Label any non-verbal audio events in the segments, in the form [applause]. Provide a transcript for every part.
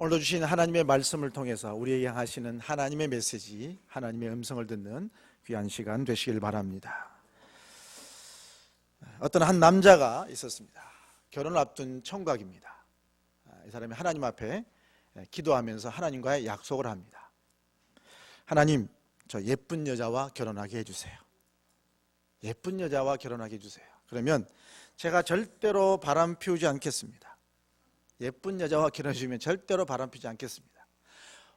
오늘도 주신 하나님의 말씀을 통해서 우리에게 하시는 하나님의 메시지, 하나님의 음성을 듣는 귀한 시간 되시길 바랍니다. 어떤 한 남자가 있었습니다. 결혼을 앞둔 청각입니다. 이 사람이 하나님 앞에 기도하면서 하나님과의 약속을 합니다. 하나님, 저 예쁜 여자와 결혼하게 해주세요. 예쁜 여자와 결혼하게 해주세요. 그러면 제가 절대로 바람 피우지 않겠습니다. 예쁜 여자와 결혼해 주면 절대로 바람 피우지 않겠습니다.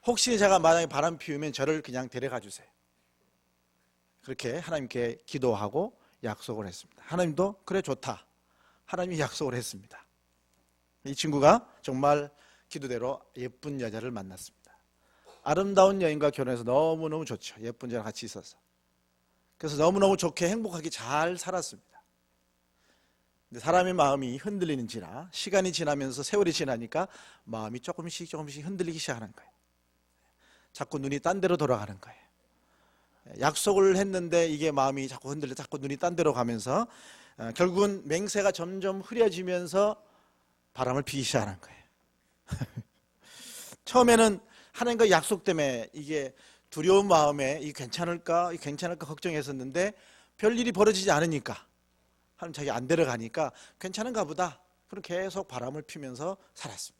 혹시 제가 만약에 바람 피우면 저를 그냥 데려가 주세요. 그렇게 하나님께 기도하고 약속을 했습니다. 하나님도 그래 좋다. 하나님이 약속을 했습니다. 이 친구가 정말 기도대로 예쁜 여자를 만났습니다. 아름다운 여인과 결혼해서 너무너무 좋죠. 예쁜 여자 같이 있어서. 그래서 너무너무 좋게 행복하게 잘 살았습니다. 사람의 마음이 흔들리는지라 시간이 지나면서 세월이 지나니까 마음이 조금씩 조금씩 흔들리기 시작하는 거예요. 자꾸 눈이 딴 데로 돌아가는 거예요. 약속을 했는데 이게 마음이 자꾸 흔들려 자꾸 눈이 딴 데로 가면서 어, 결국은 맹세가 점점 흐려지면서 바람을 피기 시작하는 거예요. [laughs] 처음에는 하나님과 약속 때문에 이게 두려운 마음에 이 괜찮을까, 이 괜찮을까 걱정했었는데 별 일이 벌어지지 않으니까 하나님 자기 안 데려가니까 괜찮은가 보다. 그럼 계속 바람을 피면서 살았습니다.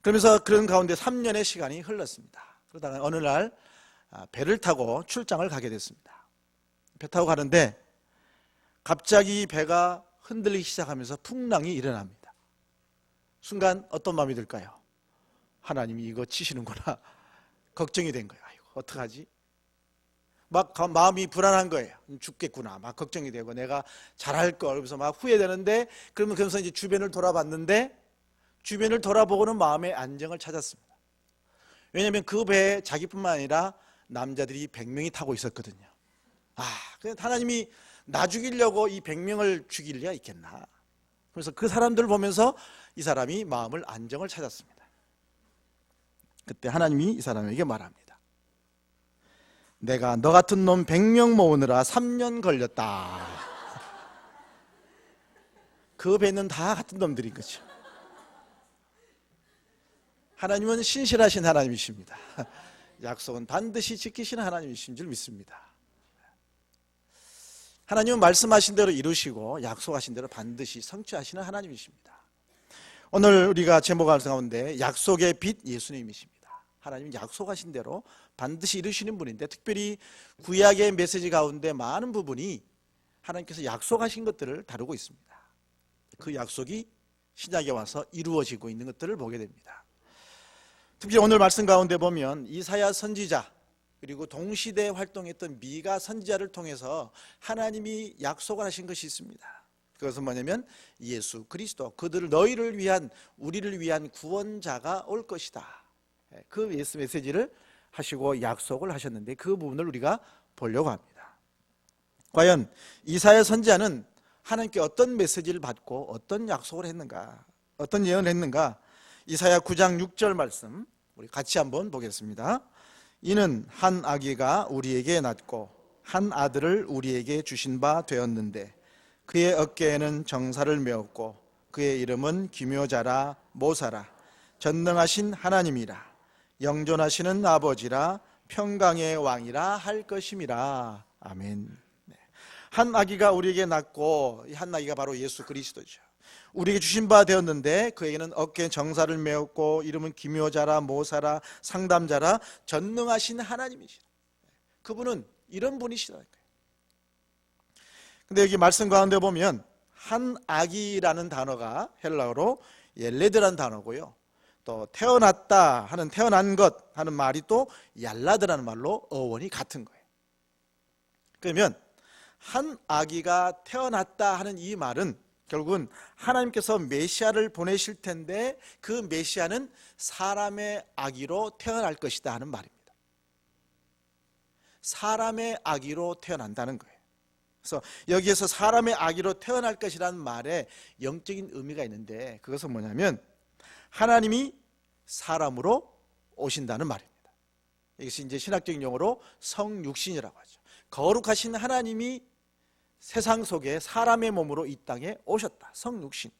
그러면서 그런 가운데 3년의 시간이 흘렀습니다. 그러다가 어느 날 아, 배를 타고 출장을 가게 됐습니다. 배 타고 가는데 갑자기 배가 흔들리기 시작하면서 풍랑이 일어납니다. 순간 어떤 마음이 들까요? 하나님이 이거 치시는구나. [laughs] 걱정이 된 거예요. 아이고, 어떡하지? 막 마음이 불안한 거예요. 죽겠구나. 막 걱정이 되고 내가 잘할 걸. 그래서 막 후회되는데 그러면 그러면서 이제 주변을 돌아봤는데 주변을 돌아보고는 마음의 안정을 찾았습니다. 왜냐하면 그 배에 자기뿐만 아니라 남자들이 100명이 타고 있었거든요. 아, 하나님이 나 죽이려고 이 100명을 죽일 리가 있겠나. 그래서 그 사람들을 보면서 이 사람이 마음을 안정을 찾았습니다. 그때 하나님이 이 사람에게 말합니다. 내가 너 같은 놈 100명 모으느라 3년 걸렸다. 그 배는 다 같은 놈들인 거죠. 하나님은 신실하신 하나님이십니다. 약속은 반드시 지키시는 하나님이신 줄 믿습니다. 하나님은 말씀하신 대로 이루시고 약속하신 대로 반드시 성취하시는 하나님이십니다. 오늘 우리가 제목할 가운데 약속의 빛 예수님이십니다. 하나님은 약속하신 대로 반드시 이루시는 분인데 특별히 구약의 메시지 가운데 많은 부분이 하나님께서 약속하신 것들을 다루고 있습니다. 그 약속이 신약에 와서 이루어지고 있는 것들을 보게 됩니다. 특히 오늘 말씀 가운데 보면 이사야 선지자 그리고 동시대에 활동했던 미가 선지자를 통해서 하나님이 약속을 하신 것이 있습니다. 그것은 뭐냐면 예수 그리스도 그들을 너희를 위한 우리를 위한 구원자가 올 것이다. 그 예수 메시지를 하시고 약속을 하셨는데 그 부분을 우리가 보려고 합니다. 과연 이사야 선지자는 하나님께 어떤 메시지를 받고 어떤 약속을 했는가? 어떤 예언을 했는가? 이사야 9장 6절 말씀 우리 같이 한번 보겠습니다. 이는 한 아기가 우리에게 낳고 한 아들을 우리에게 주신 바 되었는데 그의 어깨에는 정사를 메었고 그의 이름은 기묘자라 모사라 전능하신 하나님이라 영존하시는 아버지라 평강의 왕이라 할 것임이라 아멘. 네. 한 아기가 우리에게 낳고 한 아기가 바로 예수 그리스도죠. 우리에게 주신 바 되었는데 그에게는 어깨 정사를 메었고 이름은 기묘자라 모사라 상담자라 전능하신 하나님이시라. 그분은 이런 분이시라는 거예요. 근데 여기 말씀 가운데 보면 한 아기라는 단어가 헬라어로 옐레드라는 단어고요. 또 태어났다 하는 태어난 것 하는 말이 또 얄라드라는 말로 어원이 같은 거예요. 그러면 한 아기가 태어났다 하는 이 말은 결국은 하나님께서 메시아를 보내실 텐데 그 메시아는 사람의 아기로 태어날 것이다 하는 말입니다. 사람의 아기로 태어난다는 거예요. 그래서 여기에서 사람의 아기로 태어날 것이라는 말에 영적인 의미가 있는데 그것은 뭐냐면 하나님이 사람으로 오신다는 말입니다. 이것이 이제 신학적인 용어로 성육신이라고 하죠. 거룩하신 하나님이 세상 속에 사람의 몸으로 이 땅에 오셨다. 성육신.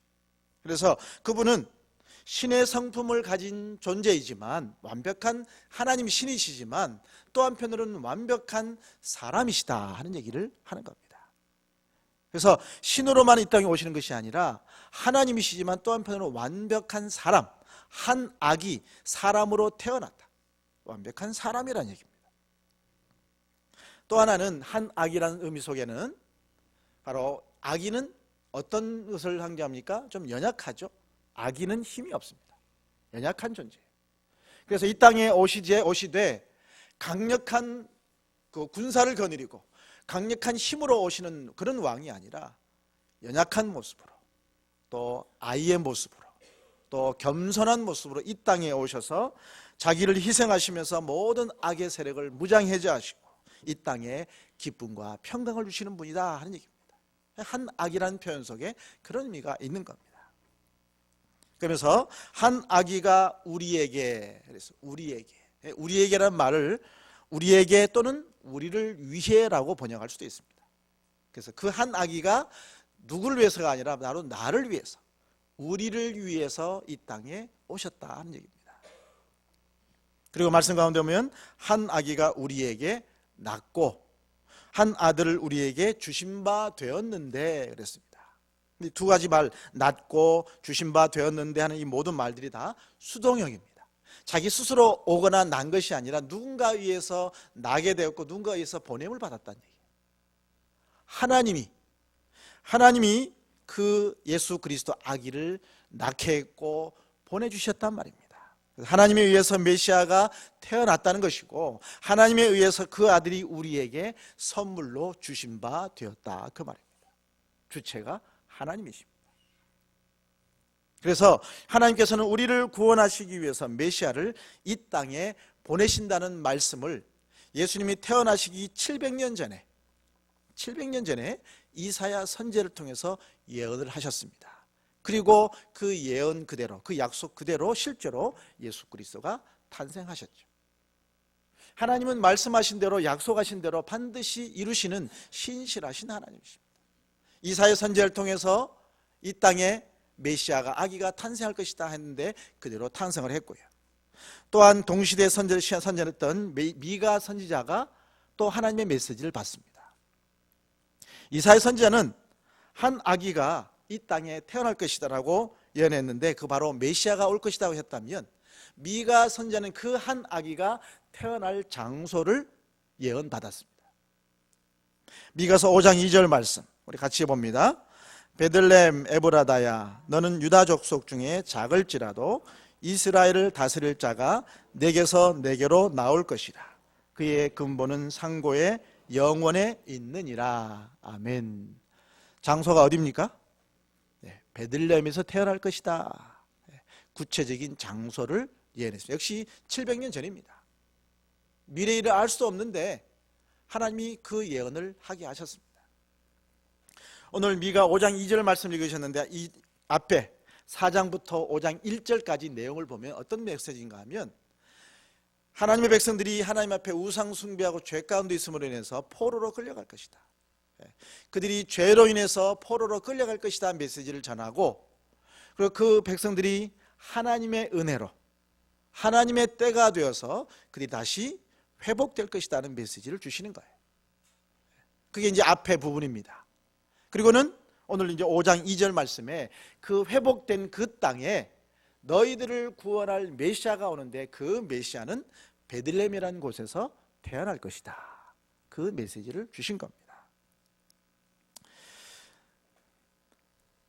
그래서 그분은 신의 성품을 가진 존재이지만 완벽한 하나님이 신이시지만 또 한편으로는 완벽한 사람이시다 하는 얘기를 하는 겁니다. 그래서 신으로만 이 땅에 오시는 것이 아니라 하나님이시지만 또 한편으로 완벽한 사람, 한 악이 사람으로 태어났다. 완벽한 사람이라는 얘기입니다. 또 하나는 한 악이라는 의미 속에는 바로 아기는 어떤 것을 상징합니까? 좀 연약하죠. 아기는 힘이 없습니다. 연약한 존재예요. 그래서 이 땅에 오시제 오시되 강력한 그 군사를 거느리고 강력한 힘으로 오시는 그런 왕이 아니라 연약한 모습으로 또 아이의 모습으로 또 겸손한 모습으로 이 땅에 오셔서 자기를 희생하시면서 모든 악의 세력을 무장해제하시고 이 땅에 기쁨과 평강을 주시는 분이다 하는 얘기입니다. 한 악이라는 표현 속에 그런 의미가 있는 겁니다. 그러면서 한 아기가 우리에게 그래서 우리에게 우리에게란 말을 우리에게 또는 우리를 위해라고 번역할 수도 있습니다. 그래서 그 한 아기가 누구를 위해서가 아니라 나로 나를 위해서 우리를 위해서 이 땅에 오셨다 하는 얘기입니다. 그리고 말씀 가운데 보면 한 아기가 우리에게 낳고 한 아들을 우리에게 주신 바 되었는데 그랬습니다. 이두 가지 말 낳고 주신 바 되었는데 하는 이 모든 말들이 다 수동형입니다. 자기 스스로 오거나 난 것이 아니라 누군가 위해서 나게 되었고 누군가 위해서 보냄을 받았다는 얘기예요. 하나님이 하나님이 그 예수 그리스도 아기를 낳게 했고 보내주셨단 말입니다. 하나님에 의해서 메시아가 태어났다는 것이고 하나님에 의해서 그 아들이 우리에게 선물로 주신 바 되었다 그 말입니다. 주체가 하나님이십니다. 그래서 하나님께서는 우리를 구원하시기 위해서 메시아를 이 땅에 보내신다는 말씀을 예수님이 태어나시기 700년 전에 700년 전에 이사야 선제를 통해서 예언을 하셨습니다. 그리고 그 예언 그대로 그 약속 그대로 실제로 예수 그리스도가 탄생하셨죠. 하나님은 말씀하신 대로 약속하신 대로 반드시 이루시는 신실하신 하나님이십니다. 이사야 선제를 통해서 이 땅에 메시아가 아기가 탄생할 것이다 했는데 그대로 탄생을 했고요. 또한 동시대 선제를 선전했던 미가 선지자가 또 하나님의 메시지를 받습니다. 이사야 선지자는 한 아기가 이 땅에 태어날 것이다라고 예언했는데 그 바로 메시아가 올 것이라고 했다면 미가 선자는 그 한 아기가 태어날 장소를 예언받았습니다. 미가서 5장 2절 말씀 우리 같이 봅니다. 베들렘 에브라다야 너는 유다 족속 중에 작을지라도 이스라엘을 다스릴 자가 내게서 내게로 나올 것이라. 그의 근본은 상고의 영원에 있느니라. 아멘. 장소가 어디입니까? 네, 베들레헴에서 태어날 것이다. 네, 구체적인 장소를 예언했습니다. 역시 700년 전입니다. 미래 일을 알 수 없는데 하나님이 그 예언을 하게 하셨습니다. 오늘 미가 5장 2절 말씀 읽으셨는데 이 앞에 4장부터 5장 1절까지 내용을 보면 어떤 메시지인가 하면 하나님의 백성들이 하나님 앞에 우상 숭배하고 죄 가운데 있음으로 인해서 포로로 끌려갈 것이다. 예, 그들이 죄로 인해서 포로로 끌려갈 것이다 메시지를 전하고 그리고 그 백성들이 하나님의 은혜로 하나님의 때가 되어서 그들이 다시 회복될 것이다는 메시지를 주시는 거예요. 그게 이제 앞에 부분입니다. 그리고는 오늘 이제 5장 2절 말씀에 그 회복된 그 땅에 너희들을 구원할 메시아가 오는데 그 메시아는 베들레헴이라는 곳에서 태어날 것이다. 그 메시지를 주신 겁니다.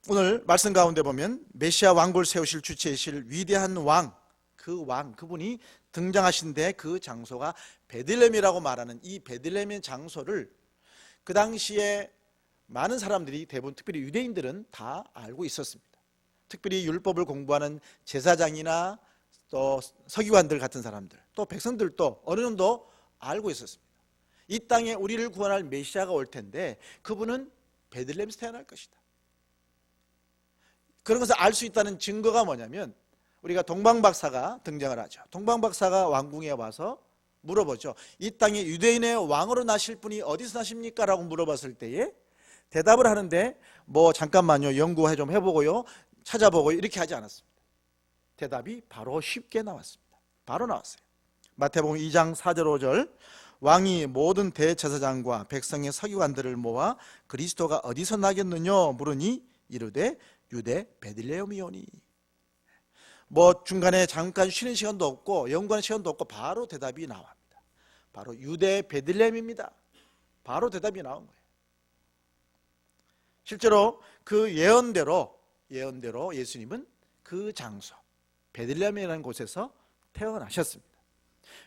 오늘 말씀 가운데 보면 메시아 왕국을 세우실 주체이실 위대한 왕, 그 왕, 그분이 등장하신데 그 장소가 베들레헴이라고 말하는 이 베들레헴의 장소를 그 당시에 많은 사람들이 대부분 특별히 유대인들은 다 알고 있었습니다. 특별히 율법을 공부하는 제사장이나 또 서기관들 같은 사람들, 또 백성들도 어느 정도 알고 있었습니다. 이 땅에 우리를 구원할 메시아가 올 텐데 그분은 베들레헴에서 태어날 것이다. 그런 것을 알 수 있다는 증거가 뭐냐면 우리가 동방박사가 등장을 하죠. 동방박사가 왕궁에 와서 물어보죠. 이 땅에 유대인의 왕으로 나실 분이 어디서 나십니까? 라고 물어봤을 때에 대답을 하는데 뭐 잠깐만요. 연구해 좀 해보고요. 찾아보고요. 이렇게 하지 않았습니다. 대답이 바로 쉽게 나왔습니다. 바로 나왔어요. 마태복음 2장 4절 5절 왕이 모든 대제사장과 백성의 서기관들을 모아 그리스도가 어디서 나겠느냐 물으니 이르되 유대 베들레헴이오니 뭐 중간에 잠깐 쉬는 시간도 없고 연구하는 시간도 없고 바로 대답이 나옵니다. 바로 유대 베들레헴입니다. 바로 대답이 나온 거예요. 실제로 그 예언대로 예언대로 예수님은 그 장소 베들레헴이라는 곳에서 태어나셨습니다.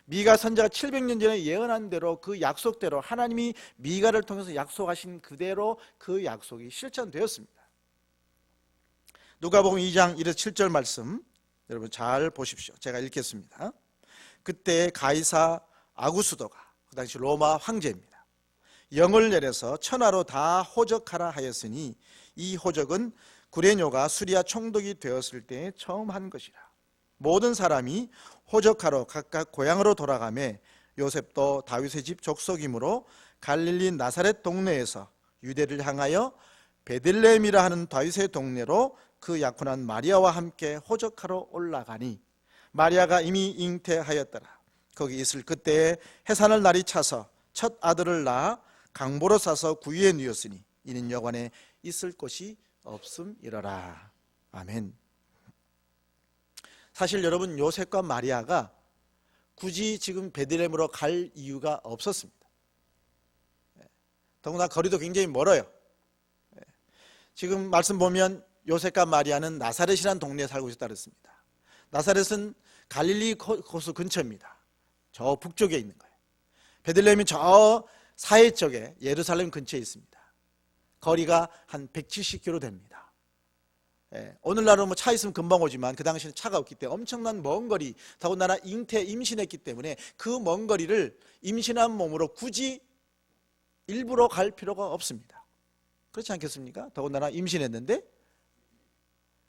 미가 선자가 700년 전에 예언한 대로 그 약속대로 하나님이 미가를 통해서 약속하신 그대로 그 약속이 실천되었습니다. 누가복음 2장 1절 7절 말씀 여러분 잘 보십시오. 제가 읽겠습니다. 그때 가이사 아구수도가 그 당시 로마 황제입니다. 영을 내려서 천하로 다 호적하라 하였으니 이 호적은 구레뇨가 수리아 총독이 되었을 때 처음 한 것이라. 모든 사람이 호적하러 각각 고향으로 돌아가매 요셉도 다윗의 집 족속이므로 갈릴리 나사렛 동네에서 유대를 향하여 베들레헴이라 하는 다윗의 동네로 그 약혼한 마리아와 함께 호적하러 올라가니 마리아가 이미 잉태하였더라. 거기 있을 그때에 해산을 날이 차서 첫 아들을 낳아 강보로 싸서 구유에 누였으니 이는 여관에 있을 곳이 없음이러라. 아멘. 사실 여러분 요셉과 마리아가 굳이 지금 베들레헴으로 갈 이유가 없었습니다. 예. 더구나 거리도 굉장히 멀어요. 예. 지금 말씀 보면 요셉과 마리아는 나사렛이라는 동네에 살고 있었다 그랬습니다. 나사렛은 갈릴리 코스 근처입니다. 저 북쪽에 있는 거예요. 베들레헴이 저 사해 쪽에 예루살렘 근처에 있습니다. 거리가 한 170km 됩니다. 예, 오늘날은 뭐 차 있으면 금방 오지만 그 당시에는 차가 없기 때문에 엄청난 먼 거리, 더군다나 잉태 임신했기 때문에 그 먼 거리를 임신한 몸으로 굳이 일부러 갈 필요가 없습니다. 그렇지 않겠습니까? 더군다나 임신했는데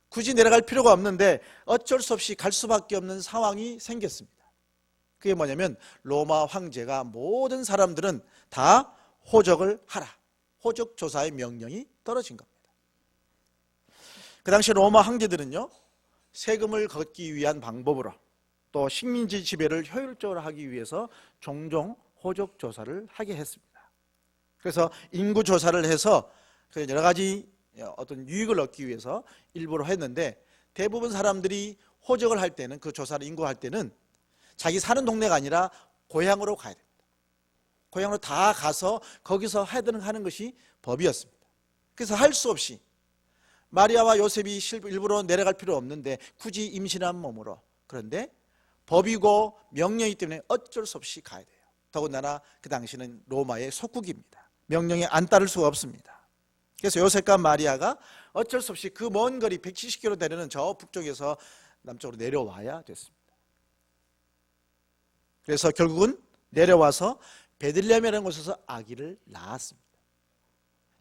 굳이 내려갈 필요가 없는데 어쩔 수 없이 갈 수밖에 없는 상황이 생겼습니다. 그게 뭐냐면 로마 황제가 모든 사람들은 다 호적을 하라. 호적 조사의 명령이 떨어진 겁니다. 그 당시 로마 황제들은요, 세금을 걷기 위한 방법으로 또 식민지 지배를 효율적으로 하기 위해서 종종 호적 조사를 하게 했습니다. 그래서 인구 조사를 해서 그 여러 가지 어떤 유익을 얻기 위해서 일부러 했는데 대부분 사람들이 호적을 할 때는 그 조사를 인구할 때는 자기 사는 동네가 아니라 고향으로 가야 됩니다. 고향으로 다 가서 거기서 하든 하는 것이 법이었습니다. 그래서 할 수 없이 마리아와 요셉이 일부러 내려갈 필요 없는데 굳이 임신한 몸으로 그런데 법이고 명령이기 때문에 어쩔 수 없이 가야 돼요. 더군다나 그 당시는 로마의 속국입니다. 명령에 안 따를 수가 없습니다. 그래서 요셉과 마리아가 어쩔 수 없이 그 먼 거리 170km 되는 저 북쪽에서 남쪽으로 내려와야 됐습니다. 그래서 결국은 내려와서 베들레헴이라는 곳에서 아기를 낳았습니다.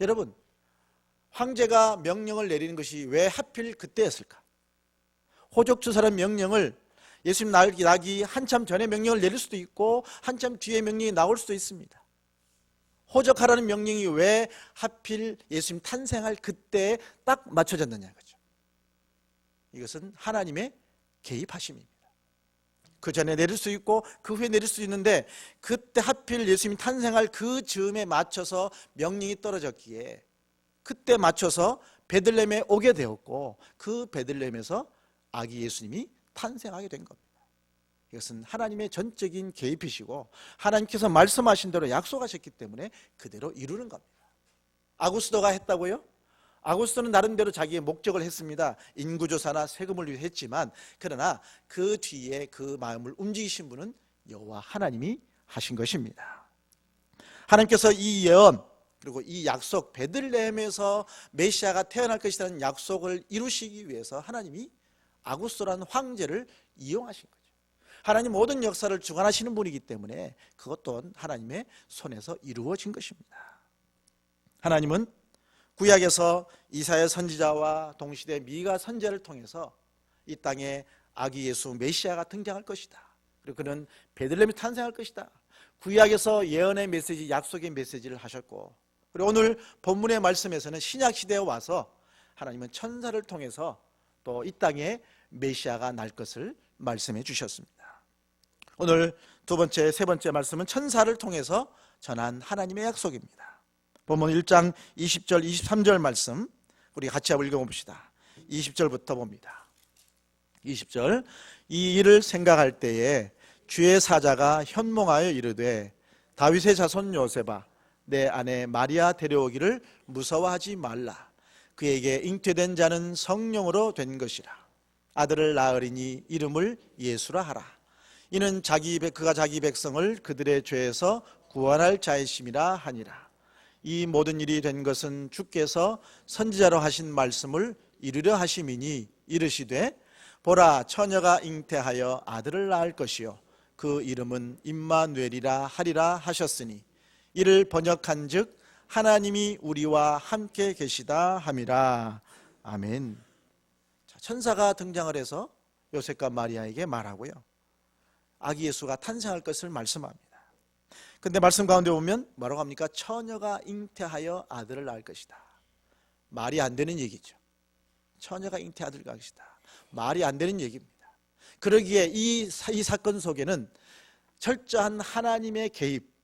여러분, 황제가 명령을 내리는 것이 왜 하필 그때였을까? 호적주사라는 명령을 예수님 나기 한참 전에 명령을 내릴 수도 있고 한참 뒤에 명령이 나올 수도 있습니다. 호적하라는 명령이 왜 하필 예수님 탄생할 그때에 딱 맞춰졌느냐 이거죠. 이것은 하나님의 개입하심입니다. 그 전에 내릴 수 있고 그 후에 내릴 수 있는데 그때 하필 예수님이 탄생할 그 즈음에 맞춰서 명령이 떨어졌기에 그때 맞춰서 베들렘에 오게 되었고 그 베들렘에서 아기 예수님이 탄생하게 된 겁니다. 이것은 하나님의 전적인 개입이시고 하나님께서 말씀하신 대로 약속하셨기 때문에 그대로 이루는 겁니다. 아구스도가 했다고요? 아구스도는 나름대로 자기의 목적을 했습니다. 인구조사나 세금을 위해 했지만 그러나 그 뒤에 그 마음을 움직이신 분은 여호와 하나님이 하신 것입니다. 하나님께서 이 예언 그리고 이 약속 베들레헴에서 메시아가 태어날 것이라는 약속을 이루시기 위해서 하나님이 아구스도라는 황제를 이용하신 거죠. 하나님 모든 역사를 주관하시는 분이기 때문에 그것 또한 하나님의 손에서 이루어진 것입니다. 하나님은 구약에서 이사야 선지자와 동시대 미가 선제를 통해서 이 땅에 아기 예수 메시아가 등장할 것이다. 그리고 그는 베들레헴이 탄생할 것이다. 구약에서 예언의 메시지, 약속의 메시지를 하셨고 그리고 오늘 본문의 말씀에서는 신약 시대에 와서 하나님은 천사를 통해서 또 이 땅에 메시아가 날 것을 말씀해 주셨습니다. 오늘 두 번째, 세 번째 말씀은 천사를 통해서 전한 하나님의 약속입니다. 본문 1장 20절, 23절 말씀 우리 같이 한번 읽어봅시다. 20절부터 봅니다. 20절 이 일을 생각할 때에 주의 사자가 현몽하여 이르되 다윗의 자손 요셉아 내 아내 마리아 데려오기를 무서워하지 말라. 그에게 잉태된 자는 성령으로 된 것이라. 아들을 낳으리니 이름을 예수라 하라. 이는 자기 백- 그가 자기 백성을 그들의 죄에서 구원할 자이심이라 하니라. 이 모든 일이 된 것은 주께서 선지자로 하신 말씀을 이루려 하심이니 이르시되 보라 처녀가 잉태하여 아들을 낳을 것이요. 그 이름은 임마누엘이라 하리라 하셨으니 이를 번역한즉 하나님이 우리와 함께 계시다 함이라 아멘. 자, 천사가 등장을 해서 요셉과 마리아에게 말하고요. 아기 예수가 탄생할 것을 말씀합니다. 근데 말씀 가운데 보면 뭐라고 합니까? 처녀가 잉태하여 아들을 낳을 것이다. 말이 안 되는 얘기죠. 처녀가 잉태 아들을 것이다. 말이 안 되는 얘기입니다. 그러기에 이, 사- 이 사건 속에는 철저한 하나님의 개입,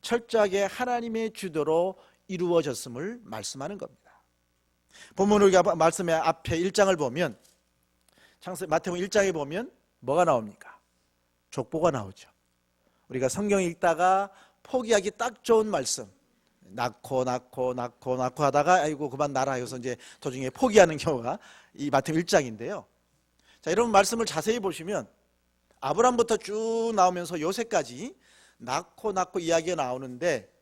철저하게 하나님의 주도로 이루어졌음을 말씀하는 겁니다. 본문 우리가 말씀의 앞에 1장을 보면 마태복음 1장에 보면 뭐가 나옵니까? 족보가 나오죠. 우리가 성경 읽다가 포기하기 딱 좋은 말씀. 낳고 낳고 낳고 낳고 하다가 아이고 그만 나라 해서 이제 도중에 포기하는 경우가 이 마태복음 1장인데요. 자, 이런 말씀을 자세히 보시면 아브람부터 쭉 나오면서 요셉까지 낳고 낳고 이야기가 나오는데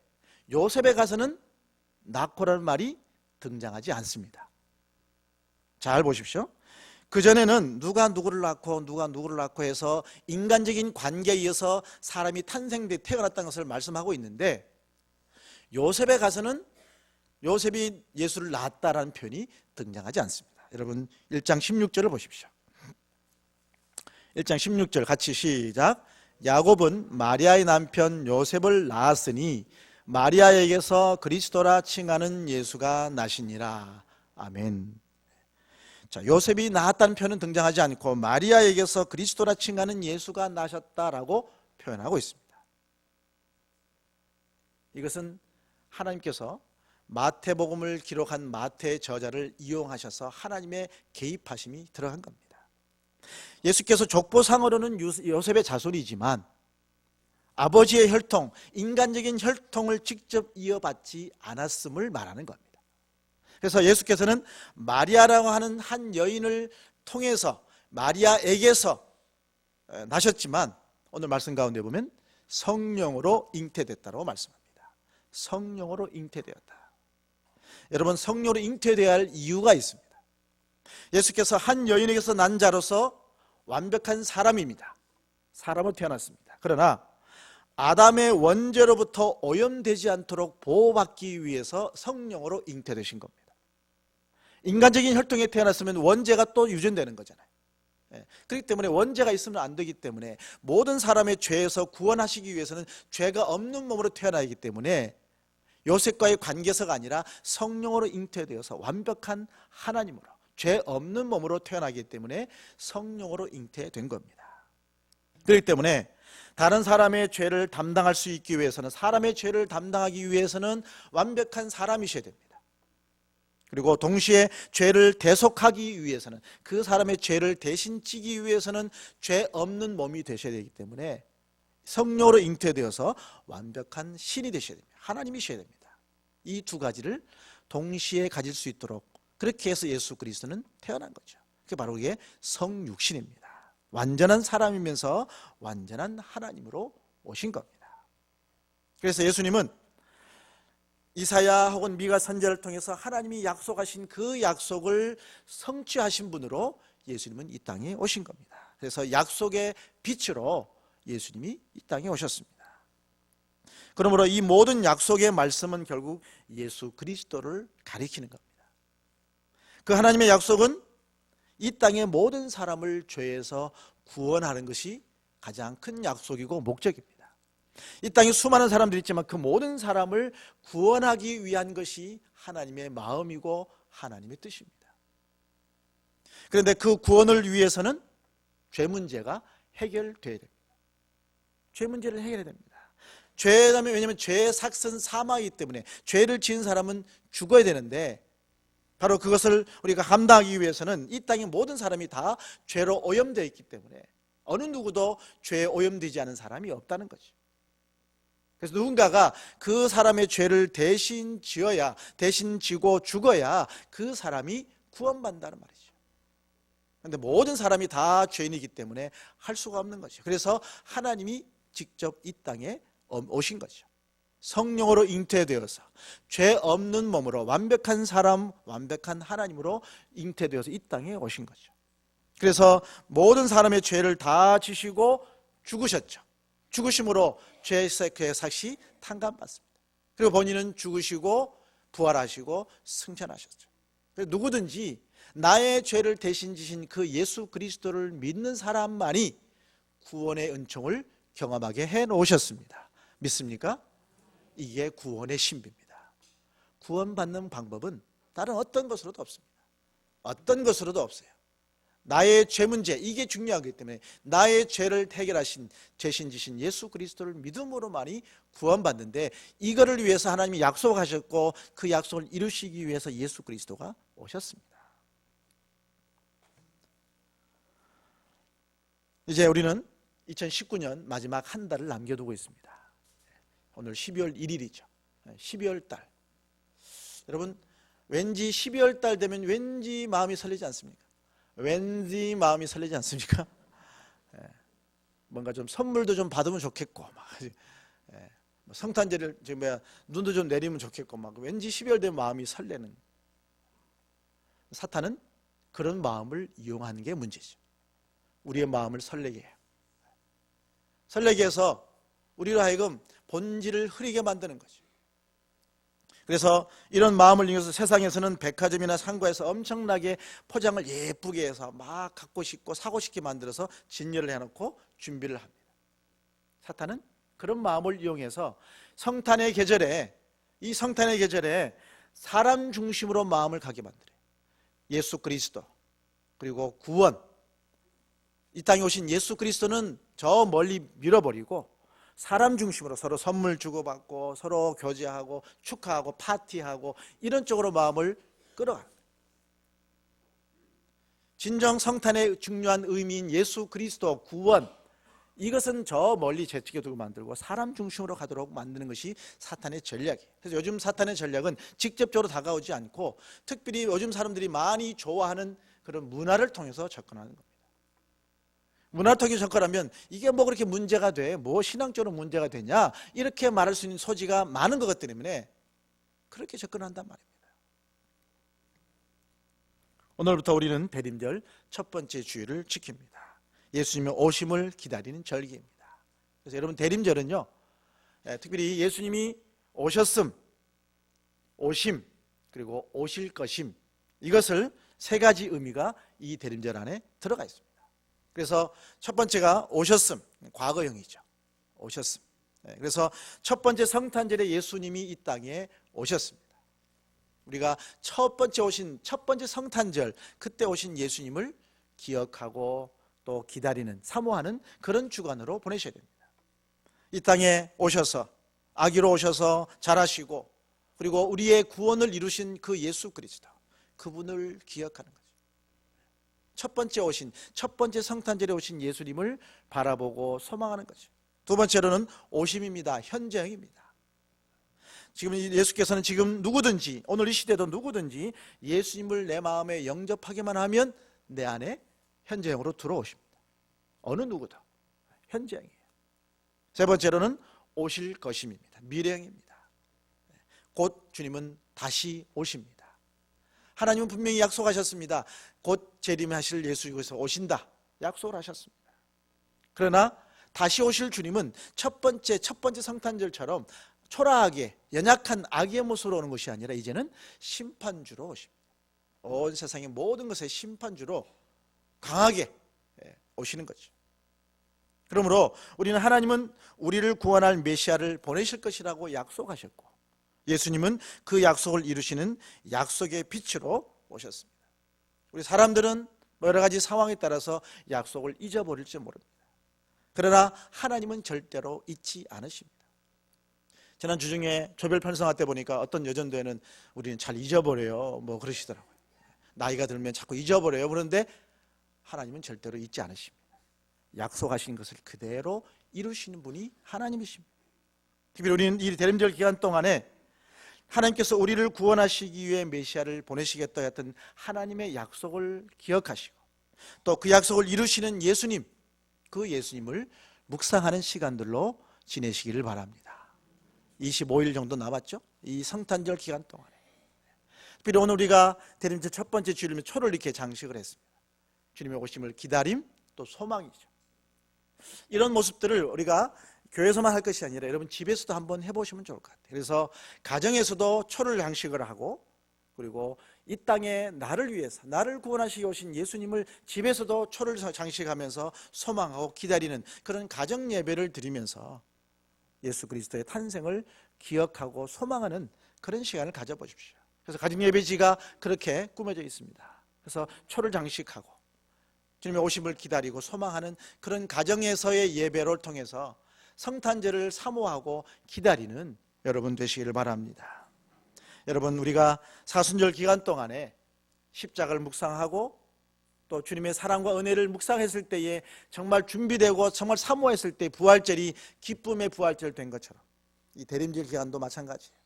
요셉에 가서는 낳고라는 말이 등장하지 않습니다. 잘 보십시오. 그 전에는 누가 누구를 낳고 누가 누구를 낳고 해서 인간적인 관계에 의해서 사람이 탄생돼 태어났다는 것을 말씀하고 있는데 요셉에 가서는 요셉이 예수를 낳았다라는 표현이 등장하지 않습니다. 여러분 1장 16절을 보십시오. 1장 16절 같이 시작. 야곱은 마리아의 남편 요셉을 낳았으니 마리아에게서 그리스도라 칭하는 예수가 나시니라. 아멘. 자, 요셉이 낳았다는 표현은 등장하지 않고 마리아에게서 그리스도라 칭하는 예수가 나셨다라고 표현하고 있습니다. 이것은 하나님께서 마태복음을 기록한 마태의 저자를 이용하셔서 하나님의 개입하심이 들어간 겁니다. 예수께서 족보상으로는 유- 요셉의 자손이지만 아버지의 혈통, 인간적인 혈통을 직접 이어받지 않았음을 말하는 겁니다. 그래서 예수께서는 마리아라고 하는 한 여인을 통해서 마리아에게서 에, 나셨지만 오늘 말씀 가운데 보면 성령으로 잉태됐다고 말씀합니다. 성령으로 잉태되었다. 여러분 성령으로 잉태되어야 할 이유가 있습니다. 예수께서 한 여인에게서 난 자로서 완벽한 사람입니다. 사람으로 태어났습니다. 그러나 아담의 원죄로부터 오염되지 않도록 보호받기 위해서 성령으로 잉태되신 겁니다. 인간적인 혈통에 태어났으면 원죄가 또 유전되는 거잖아요. 예, 그렇기 때문에 원죄가 있으면 안 되기 때문에 모든 사람의 죄에서 구원하시기 위해서는 죄가 없는 몸으로 태어나기 때문에 요셉과의 관계서가 아니라 성령으로 잉태되어서 완벽한 하나님으로 죄 없는 몸으로 태어나기 때문에 성령으로 잉태된 겁니다. 그렇기 때문에 다른 사람의 죄를 담당할 수 있기 위해서는 사람의 죄를 담당하기 위해서는 완벽한 사람이셔야 됩니다. 그리고 동시에 죄를 대속하기 위해서는 그 사람의 죄를 대신 지기 위해서는 죄 없는 몸이 되셔야 되기 때문에 성령으로 잉태되어서 완벽한 신이 되셔야 됩니다. 하나님이셔야 됩니다. 이 두 가지를 동시에 가질 수 있도록 그렇게 해서 예수 그리스도는 태어난 거죠. 그게 바로 이게 성육신입니다. 완전한 사람이면서 완전한 하나님으로 오신 겁니다. 그래서 예수님은 이사야 혹은 미가 선제를 통해서 하나님이 약속하신 그 약속을 성취하신 분으로 예수님은 이 땅에 오신 겁니다. 그래서 약속의 빛으로 예수님이 이 땅에 오셨습니다. 그러므로 이 모든 약속의 말씀은 결국 예수 그리스도를 가리키는 겁니다. 그 하나님의 약속은 이 땅의 모든 사람을 죄에서 구원하는 것이 가장 큰 약속이고 목적입니다. 이 땅에 수많은 사람들이 있지만 그 모든 사람을 구원하기 위한 것이 하나님의 마음이고 하나님의 뜻입니다. 그런데 그 구원을 위해서는 죄 문제가 해결돼야 됩니다. 죄 문제를 해결해야 됩니다. 죄라면 왜냐하면 죄의 삭은 사망이기 때문에 죄를 지은 사람은 죽어야 되는데 바로 그것을 우리가 감당하기 위해서는 이 땅의 모든 사람이 다 죄로 오염되어 있기 때문에 어느 누구도 죄에 오염되지 않은 사람이 없다는 거죠. 그래서 누군가가 그 사람의 죄를 대신 지어야 대신 지고 죽어야 그 사람이 구원받는다는 말이죠. 그런데 모든 사람이 다 죄인이기 때문에 할 수가 없는 거죠. 그래서 하나님이 직접 이 땅에 오신 거죠. 성령으로 잉태되어서 죄 없는 몸으로 완벽한 사람, 완벽한 하나님으로 잉태되어서 이 땅에 오신 거죠. 그래서 모든 사람의 죄를 다 지시고 죽으셨죠. 죽으심으로 죄의 삭이 탕감받습니다. 그리고 본인은 죽으시고 부활하시고 승천하셨죠. 누구든지 나의 죄를 대신 지신 그 예수 그리스도를 믿는 사람만이 구원의 은총을 경험하게 해 놓으셨습니다. 믿습니까? 이게 구원의 신비입니다. 구원받는 방법은 다른 어떤 것으로도 없습니다. 어떤 것으로도 없어요. 나의 죄 문제 이게 중요하기 때문에 나의 죄를 해결하신 죄신 지신 예수 그리스도를 믿음으로만이 구원받는데 이거를 위해서 하나님이 약속하셨고 그 약속을 이루시기 위해서 예수 그리스도가 오셨습니다. 이제 우리는 2019년 마지막 한 달을 남겨두고 있습니다. 오늘 12월 1일이죠. 12월 달. 여러분, 왠지 12월 달 되면 왠지 마음이 설레지 않습니까? 왠지 마음이 설레지 않습니까? 예. [laughs] 뭔가 좀 선물도 좀 받으면 좋겠고, 막. 예. 뭐 성탄제를 지금 뭐야 눈도 좀 내리면 좋겠고, 막 왠지 12월 되면 마음이 설레는. 사탄은 그런 마음을 이용하는 게 문제죠. 우리의 마음을 설레게 해요. 설레게 해서 우리로 하여금 본질을 흐리게 만드는 거죠. 그래서 이런 마음을 이용해서 세상에서는 백화점이나 상가에서 엄청나게 포장을 예쁘게 해서 막 갖고 싶고 사고 싶게 만들어서 진열을 해놓고 준비를 합니다. 사탄은 그런 마음을 이용해서 성탄의 계절에 이 성탄의 계절에 사람 중심으로 마음을 가게 만들어요. 예수 그리스도 그리고 구원 이 땅에 오신 예수 그리스도는 저 멀리 밀어버리고 사람 중심으로 서로 선물 주고받고 서로 교제하고 축하하고 파티하고 이런 쪽으로 마음을 끌어가는 진정 성탄의 중요한 의미인 예수 그리스도 구원 이것은 저 멀리 제치게 두고 만들고 사람 중심으로 가도록 만드는 것이 사탄의 전략이에요. 그래서 요즘 사탄의 전략은 직접적으로 다가오지 않고 특별히 요즘 사람들이 많이 좋아하는 그런 문화를 통해서 접근하는 겁니다. 문화통이 접근하면 이게 뭐 그렇게 문제가 돼? 뭐 신앙적으로 문제가 되냐? 이렇게 말할 수 있는 소지가 많은 것 때문에 그렇게 접근한단 말입니다. 오늘부터 우리는 대림절 첫 번째 주일을 지킵니다. 예수님의 오심을 기다리는 절기입니다. 그래서 여러분 대림절은요, 예, 특별히 예수님이 오셨음, 오심, 그리고 오실 것임 이것을 세 가지 의미가 이 대림절 안에 들어가 있습니다. 그래서 첫 번째가 오셨음, 과거형이죠. 오셨음. 네, 그래서 첫 번째 성탄절에 예수님이 이 땅에 오셨습니다. 우리가 첫 번째 오신 첫 번째 성탄절 그때 오신 예수님을 기억하고 또 기다리는 사모하는 그런 주간으로 보내셔야 됩니다. 이 땅에 오셔서 아기로 오셔서 자라시고 그리고 우리의 구원을 이루신 그 예수 그리스도 그분을 기억하는 거죠. 첫 번째 오신 첫 번째 성탄절에 오신 예수님을 바라보고 소망하는 거죠. 두 번째로는 오심입니다. 현재형입니다. 지금 예수께서는 지금 누구든지 오늘 이 시대도 누구든지 예수님을 내 마음에 영접하기만 하면 내 안에 현재형으로 들어오십니다. 어느 누구도 현재형이에요. 세 번째로는 오실 것임입니다. 미래형입니다. 곧 주님은 다시 오십니다. 하나님은 분명히 약속하셨습니다. 곧 재림하실 예수께서 오신다. 약속을 하셨습니다. 그러나 다시 오실 주님은 첫 번째 첫 번째 성탄절처럼 초라하게 연약한 아기의 모습으로 오는 것이 아니라 이제는 심판주로 오십니다. 온 세상의 모든 것의 심판주로 강하게 예, 오시는 거죠. 그러므로 우리는 하나님은 우리를 구원할 메시아를 보내실 것이라고 약속하셨고 예수님은 그 약속을 이루시는 약속의 빛으로 오셨습니다. 우리 사람들은 뭐 여러 가지 상황에 따라서 약속을 잊어버릴지 모릅니다. 그러나 하나님은 절대로 잊지 않으십니다. 지난 주중에 조별 편성화 때 보니까 어떤 여전도에는 우리는 잘 잊어버려요. 뭐 그러시더라고요. 나이가 들면 자꾸 잊어버려요. 그런데 하나님은 절대로 잊지 않으십니다. 약속하신 것을 그대로 이루시는 분이 하나님이십니다. 특별히 우리는 이 대림절 기간 동안에 하나님께서 우리를 구원하시기 위해 메시아를 보내시겠다 했던 하나님의 약속을 기억하시고 또 그 약속을 이루시는 예수님, 그 예수님을 묵상하는 시간들로 지내시기를 바랍니다. 25일 정도 남았죠? 이 성탄절 기간 동안에. 특별히 오늘 우리가 대림절 첫 번째 주일이면 초를 이렇게 장식을 했습니다. 주님의 오심을 기다림 또 소망이죠. 이런 모습들을 우리가 교회에서만 할 것이 아니라 여러분 집에서도 한번 해보시면 좋을 것 같아요. 그래서 가정에서도 초를 장식을 하고 그리고 이 땅에 나를 위해서 나를 구원하시기 오신 예수님을 집에서도 초를 장식하면서 소망하고 기다리는 그런 가정 예배를 드리면서 예수 그리스도의 탄생을 기억하고 소망하는 그런 시간을 가져보십시오. 그래서 가정 예배지가 그렇게 꾸며져 있습니다. 그래서 초를 장식하고 주님의 오심을 기다리고 소망하는 그런 가정에서의 예배를 통해서 성탄절을 사모하고 기다리는 여러분 되시기를 바랍니다. 여러분 우리가 사순절 기간 동안에 십자가를 묵상하고 또 주님의 사랑과 은혜를 묵상했을 때에 정말 준비되고 정말 사모했을 때 부활절이 기쁨의 부활절 된 것처럼 이 대림절 기간도 마찬가지예요.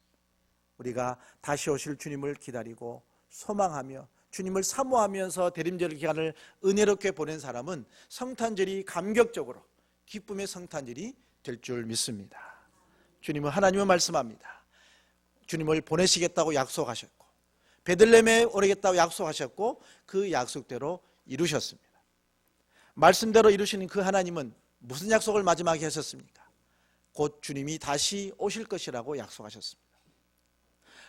우리가 다시 오실 주님을 기다리고 소망하며 주님을 사모하면서 대림절 기간을 은혜롭게 보낸 사람은 성탄절이 감격적으로 기쁨의 성탄절이 될 줄 믿습니다. 주님은 하나님은 말씀합니다. 주님을 보내시겠다고 약속하셨고 베들렘에 오르겠다고 약속하셨고 그 약속대로 이루셨습니다. 말씀대로 이루시는 그 하나님은 무슨 약속을 마지막에 하셨습니까? 곧 주님이 다시 오실 것이라고 약속하셨습니다.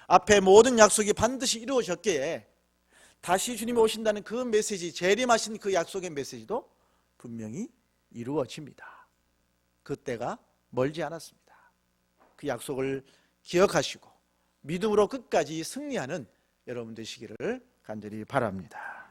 앞에 모든 약속이 반드시 이루어졌기에 다시 주님이 오신다는 그 메시지, 재림하신 그 약속의 메시지도 분명히 이루어집니다. 그때가 멀지 않았습니다. 그 약속을 기억하시고 믿음으로 끝까지 승리하는 여러분 되시기를 간절히 바랍니다.